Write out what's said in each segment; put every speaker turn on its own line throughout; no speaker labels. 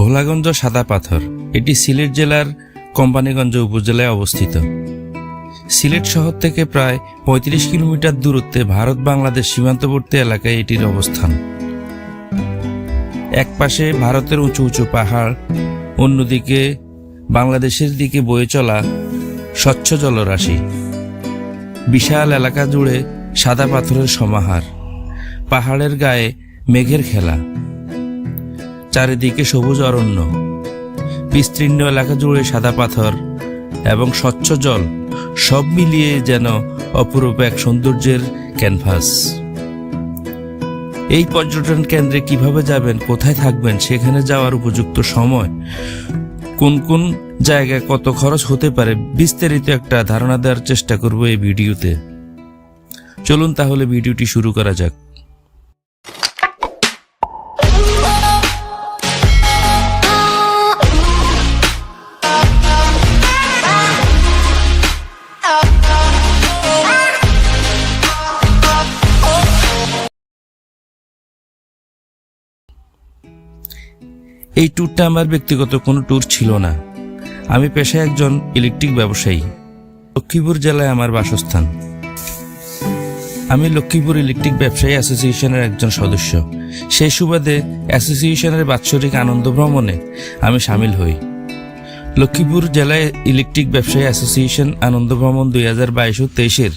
ভোলাগঞ্জ সাদা পাথর। এটি সিলেট জেলার কোম্পানিগঞ্জ উপজেলায় অবস্থিত। সিলেট শহর থেকে প্রায় ৩৫ কিলোমিটার দূরত্বে ভারত বাংলাদেশ সীমান্তবর্তী এলাকায় এটির অবস্থান। এক পাশে ভারতের উঁচু উঁচু পাহাড়, অন্যদিকে বাংলাদেশের দিকে বয়ে চলা স্বচ্ছ জলরাশি। বিশাল এলাকা জুড়ে সাদা পাথরের সমাহার। পাহাড়ের গায়ে মেঘের খেলা। চারিদিকে সবুজ অরণ্য, বিস্তীর্ণ এলাকা জুড়ে সাদা পাথর এবং স্বচ্ছ জল, সব মিলিয়ে যেন অপরূপ এক সৌন্দর্যের ক্যানভাস। এই পর্যটন কেন্দ্রে কীভাবে যাবেন, কোথায় থাকবেন, সেখানে যাওয়ার উপযুক্ত সময়, কোন কোন জায়গায় কত খরচ হতে পারে, বিস্তারিত একটা ধারণা দেওয়ার চেষ্টা করব এই ভিডিওতে। চলুন তাহলে ভিডিওটি শুরু করা যাক। এই ট্যুরটা আমার ব্যক্তিগত কোনো ট্যুর ছিল না। আমি পেশায় একজন ইলেকট্রিক ব্যবসায়ী। লক্ষ্মীপুর জেলায় আমার বাসস্থান। আমি লক্ষ্মীপুর ইলেকট্রিক ব্যবসায়ী অ্যাসোসিয়েশনের একজন সদস্য। সেই সুবাদে অ্যাসোসিয়েশনের বাৎসরিক আনন্দ ভ্রমণে আমি সামিল হই। লক্ষ্মীপুর জেলায় ইলেকট্রিক ব্যবসায়ী অ্যাসোসিয়েশন আনন্দ ভ্রমণ দুই হাজার বাইশ ও তেইশের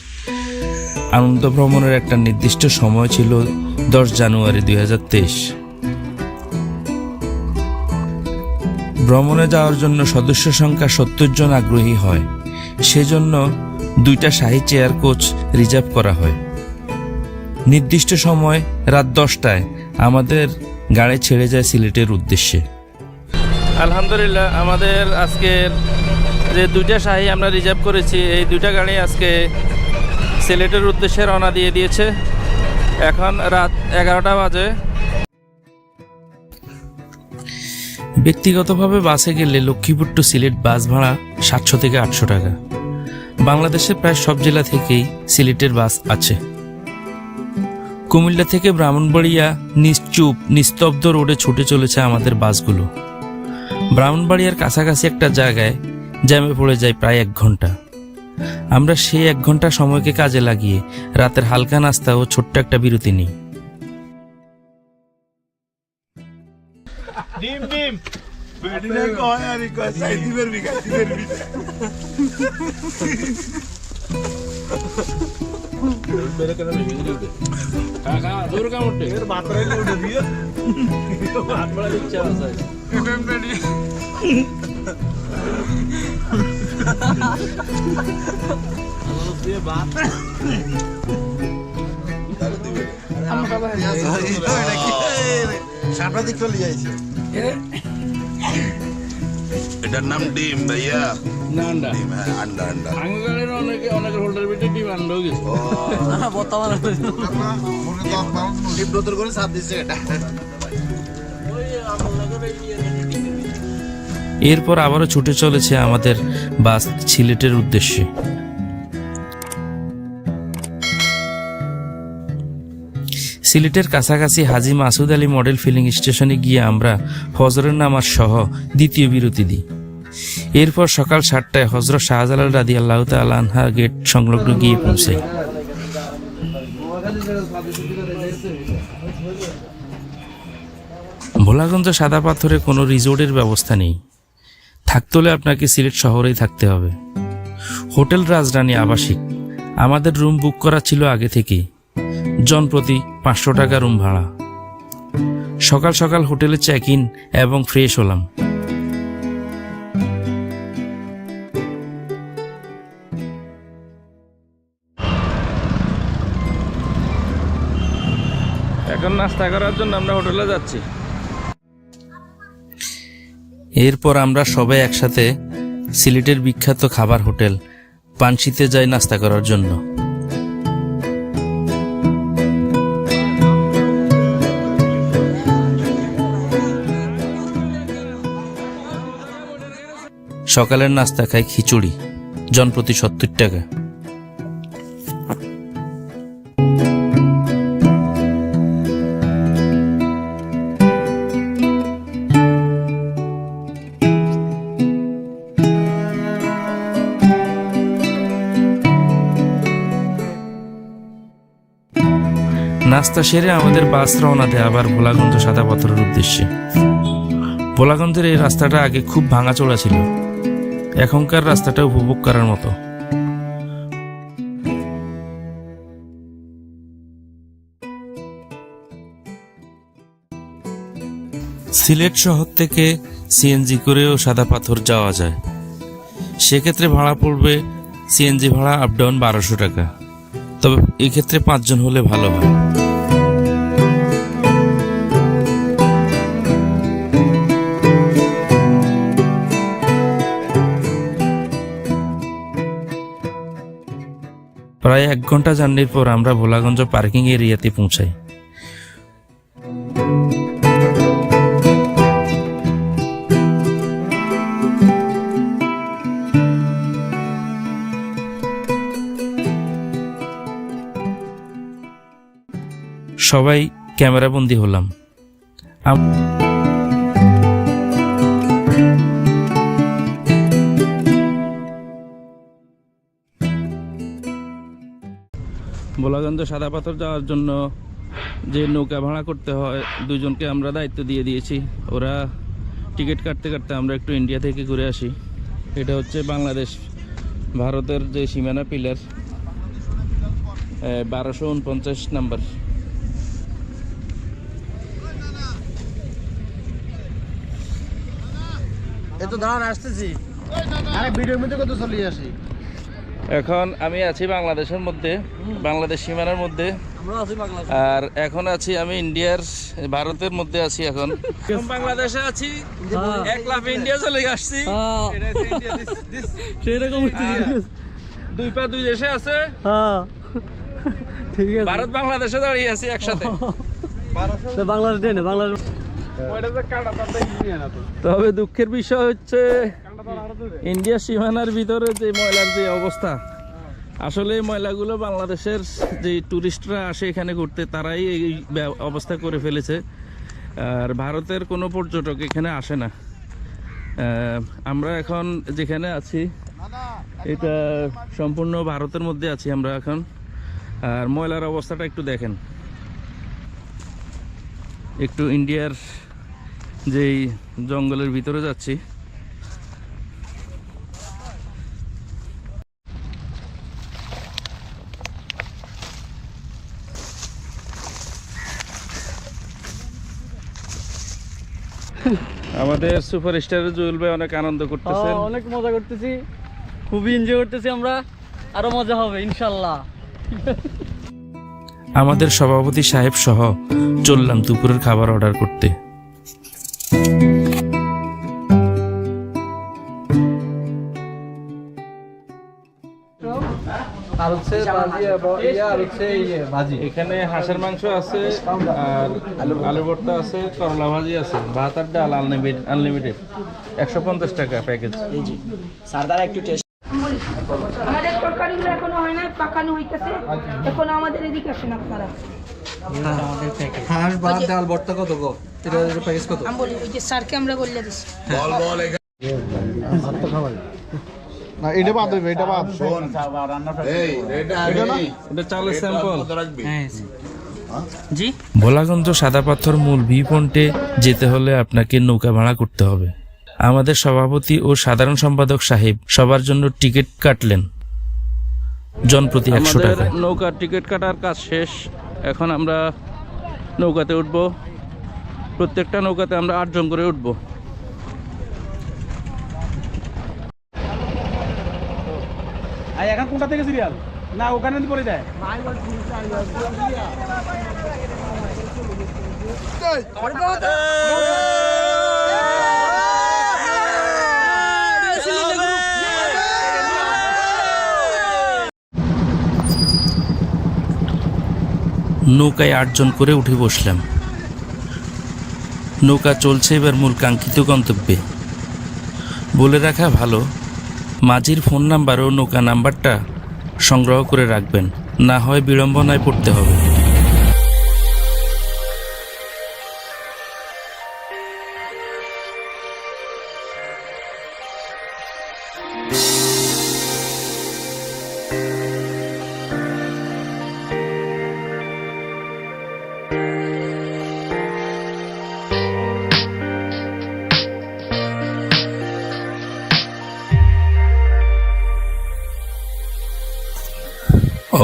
আনন্দ ভ্রমণের একটা নির্দিষ্ট সময় ছিল দশ জানুয়ারি দুই হাজার তেইশ। ভ্রমণে যাওয়ার জন্য সদস্য সংখ্যা সত্তর জন আগ্রহী হয়। সেজন্য দুইটা শাহী চেয়ার কোচ রিজার্ভ করা হয়। নির্দিষ্ট সময় রাত দশটায় আমাদের গাড়ি ছেড়ে যায় সিলেটের উদ্দেশ্যে।
আলহামদুলিল্লাহ, আমাদের আজকের যে দুইটা শাহী আমরা রিজার্ভ করেছি, এই দুইটা গাড়ি আজকে সিলেটের উদ্দেশ্যে রওনা দিয়ে দিয়েছে। এখন রাত এগারোটা বাজে।
ব্যক্তিগতভাবে বাসে গেলে লক্ষ্মীপুর টু সিলেট বাস ভাড়া সাতশো থেকে আটশো টাকা। বাংলাদেশের প্রায় সব জেলা থেকেই সিলেটের বাস আছে। কুমিল্লা থেকে ব্রাহ্মণবাড়িয়া নিশ্চুপ, নিস্তব্ধ রোডে ছুটে চলেছে আমাদের বাসগুলো। ব্রাহ্মণবাড়িয়ার কাছাকাছি একটা জায়গায় জ্যামে পড়ে যায় প্রায় এক ঘণ্টা। আমরা সেই এক ঘণ্টা সময়কে কাজে লাগিয়ে রাতের হালকা নাস্তা ও ছোট্ট একটা বিরতি নিই।
বেডিনে কয় আর কয় সাই দিবের বিঘা দিবের বিঘা এর মাত্রায় উঠে দিয়ে বেডি সাংবাদিক চলে যাইছে।
এটার নাম ডিম ভাইয়া।
না আন্ডা
ডিম হ্যাঁ আন্ডা আন্ডা।
আঙ্গালের অনেকে অনেকের হোল্ডার ভিতরে ডিমান্ড হয়ে গেছে।
ডিম নতুন করে সাপ দিচ্ছে এটা।
এরপর আবারও ছুটে চলেছে আমাদের বাস সিলেটের উদ্দেশ্যে। সিলেটের কাছাকাছি Haji Masud Ali model filling station গিয়ে আমরা ফজরের নামাজ সহ দ্বিতীয় বিরতি দিই। এরপর সকাল সাতটায় হজরত শাহজালাল রাদি আল্লাহ আনহা গেট সংলগ্ন গিয়ে পৌঁছাই। ভোলাগঞ্জ সাদা পাথরে কোনো রিসোর্টের ব্যবস্থা নেই। থাকতে হলে আপনাকে সিলেট শহরেই থাকতে হবে। হোটেল রাজরানী আবাসিক। আমাদের রুম বুক করা ছিল আগে থেকেই। জন প্রতি পাঁচশো টাকা রুম ভাড়া। সকাল সকাল হোটেলে চেক ইন এবং ফ্রেশ হলাম।
এখন নাস্তা করার জন্য আমরা হোটেলে যাচ্ছি।
এরপর আমরা সবাই একসাথে সিলেটের বিখ্যাত খাবার হোটেল পানশিতে যাই নাস্তা করার জন্য। সকালের নাস্তা খাই খিচুড়ি জনপ্রতি সত্তর টাকা। নাস্তা সেরে আমাদের বাস রওনা দেয় আবার ভোলাগঞ্জ সাদা পাথরের উদ্দেশ্যে। ভোলাগঞ্জের এই রাস্তাটা আগে খুব ভাঙা ছিল। এখনকার রাস্তাটা উপভোগ করার মতো। সিলেট শহর থেকে সিএনজি করেও সাদা পাথর যাওয়া যায়। সেক্ষেত্রে ভাড়া পড়বে সিএনজি ভাড়া আপ ডাউন বারোশো টাকা। তবে এক্ষেত্রে পাঁচজন হলে ভালো হয়। প্রায় এক ঘণ্টা জার্নির পর আমরা ভোলাগঞ্জ পার্কিং এরিয়াতে পৌঁছাই। সবাই ক্যামেরাবন্দি হলাম।
ভোলাগঞ্জ সাদা পাথর যাওয়ার জন্য যে নৌকা ভাড়া করতে হয়, দুজনকে আমরা দায়িত্ব দিয়ে দিয়েছি। ওরা টিকিট কাটতে কাটতে আমরা একটু ইন্ডিয়া থেকে ঘুরে আসি। এটা হচ্ছে বাংলাদেশ, ভারতের যে সীমানা পিলার বারোশো উনপঞ্চাশ নাম্বার।
এ তো দাঁড়ান, আসতেছি। আরে, ভিডিওর মধ্যে কত চলে আসি?
এখন আমি আছি বাংলাদেশের মধ্যে বাংলাদেশ সীমানার মধ্যে।
আমরা আছি বাংলাদেশ।
আর এখন আছি আমি ইন্ডিয়ার ভারতের মধ্যে আছি এখন। বাংলাদেশে আছি এক লাফে ইন্ডিয়া চলে আসছি।
সেরকম
দুই পা দুই দেশে আছে।
হ্যাঁ। ঠিক আছে।
ভারত বাংলাদেশে দাঁড়িয়ে আছি একসাথে।
বাংলাদেশ দেন বাংলাদেশ
তবে দুঃখের বিষয় হচ্ছে ইন্ডিয়া সীমানার ভিতরে যে ময়লার যে অবস্থা, আসলে ময়লাগুলো বাংলাদেশের যে টুরিস্টরা আসে এখানে ঘুরতে, তারাই এই অবস্থা করে ফেলেছে। আর ভারতের কোনো পর্যটক এখানে আসে না। আমরা এখন যেখানে আছি, এটা সম্পূর্ণ ভারতের মধ্যে আছি আমরা এখন। আর ময়লার অবস্থাটা একটু দেখেন। একটু ইন্ডিয়ার যেই জঙ্গলের ভিতরে যাচ্ছি। আমাদের সুপারস্টার জুয়েল ভাই অনেক আনন্দ করতেছেন
অনেক মজা করতেছি। খুবই এনজয় করতেছি আমরা। আরও মজা হবে ইনশাল্লাহ।
আমাদের সভাপতি সাহেব সহ চললাম দুপুরের খাবার অর্ডার করতে।
আর হচ্ছে ভাজি
এখানে হাঁসের মাংস আছে আর আলু আলু ভর্তা আছে করলা ভাজি আছে ভাত আর ডাল আনলিমিটেড আনলিমিটেড একশো পঞ্চাশ টাকা প্যাকেজ
আমাদের তরকারিগুলো এখনও হয় না পাকানো হইতেছে। এখন আমাদের এদিকে আসেন আপনারা।
হাঁস ভাত ডাল ভর্তা কত গো? এটা প্যাকেজ কত?
আমি বলি ওই যে স্যারকে আমরা বললে দিচ্ছি
বল বল এখানে।
না এটা বাদ দেবে এটা বাদ
এটা এটা না?
এটা চালের স্যাম্পল
কত
জি?
ভোলাগঞ্জ সাদা পাথর মূল ভি পয়েন্টে যেতে হলে আপনাকে নৌকা ভাড়া করতে হবে। আমাদের সভাপতি ও সাধারণ সম্পাদক সাহেব সবার জন্য টিকিট কাটলেন। জনপ্রতি একশো টাকা।
নৌকার টিকিট কাটার কাজ শেষ। এখন আমরা নৌকাতে উঠব। প্রত্যেকটা নৌকাতে আমরা আটজন করে উঠব।
আর এখন কোনটা থেকে সিরিয়াল না ওখানে পড়ে যায়।
নৌকায় আটজন করে উঠে বসলাম। নৌকা চলছে এবার মূল কাঙ্ক্ষিত গন্তব্যে। বলে রাখা ভালো মাঝির ফোন নাম্বার ও নৌকা নাম্বারটা সংগ্রহ করে রাখবেন। না হয় বিড়ম্বনায় পড়তে হবে।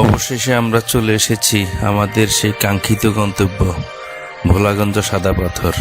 অবশেষে আমরা চলে এসেছি আমাদের সেই কাঙ্ক্ষিত গন্তব্য ভোলাগঞ্জ সাদা পাথর।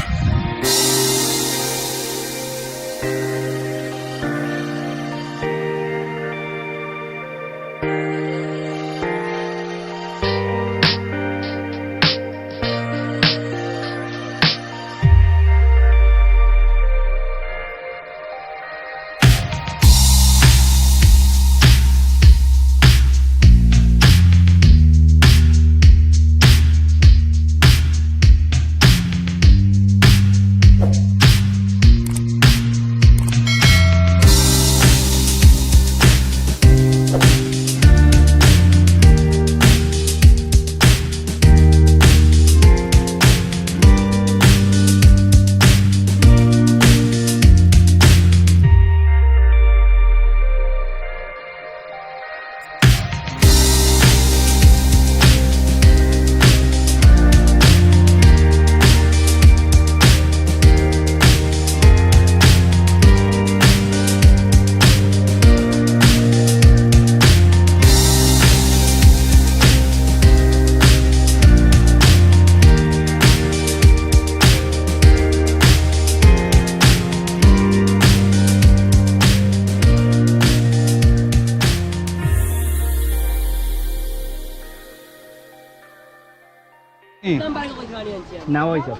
না হয়েছে।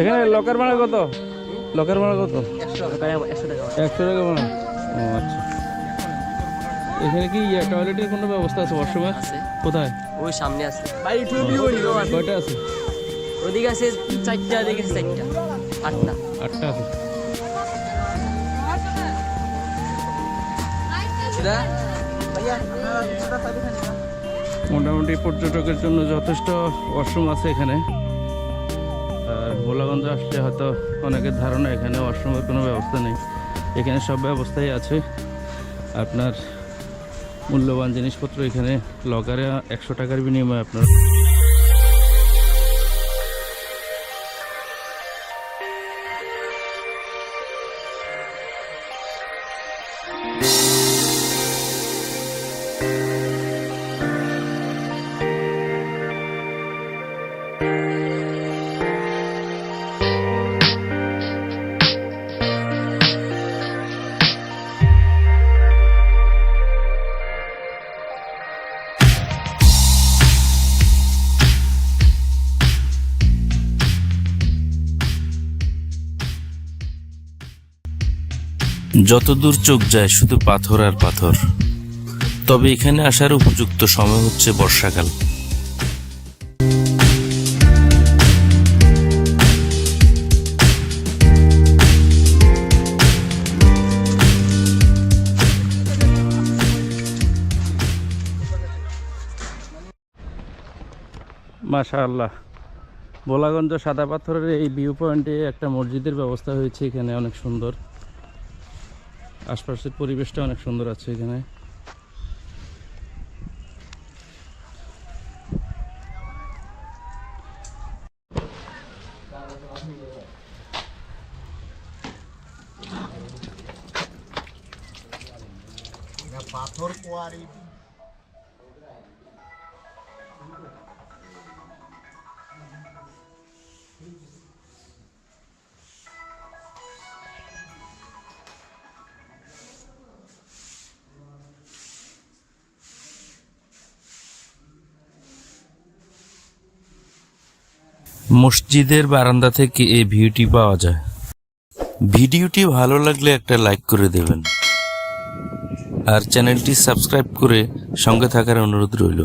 এখানে লকার ভাড়া কত? লকার ভাড়া কত? একশো টাকা ভাড়া। ও আচ্ছা। এখানে কি টয়লেটের কোনো ব্যবস্থা আছে ওয়াশরুমের কোথায়?
ওই সামনে আছে।
কয়টা আছে?
ওদিকে আছে চারটা ওদিকে চারটা। আটটা।
আটটা আছে। মোটামুটি পর্যটকের জন্য যথেষ্ট ওয়াশরুম আছে এখানে। ভোলাগঞ্জ আসলে হয়তো অনেকের ধারণা এখানে ওয়াশরুমের কোনো ব্যবস্থা নেই। এখানে সব ব্যবস্থাই আছে। আপনার মূল্যবান জিনিসপত্র এখানে লকারে একশো টাকার বিনিময়ে আপনার
যতদূর চোখ যায় শুধু পাথর আর পাথর। তবে এখানে আসার উপযুক্ত সময় হচ্ছে বর্ষাকাল।
মাশা আল্লাহ ভোলাগঞ্জ সাদা পাথরের এই ভিউ পয়েন্টে একটা মসজিদের ব্যবস্থা হয়েছে এখানে, অনেক সুন্দর। আশপাশের পরিবেশটা অনেক সুন্দর আছে এখানে।
পাথর কোয়ারি
মসজিদের বারান্দা থেকে এই ভিউটি পাওয়া যায়। ভিডিওটি ভালো লাগলে একটা লাইক করে দেবেন। আর চ্যানেলটি সাবস্ক্রাইব করে সঙ্গে থাকার অনুরোধ রইল।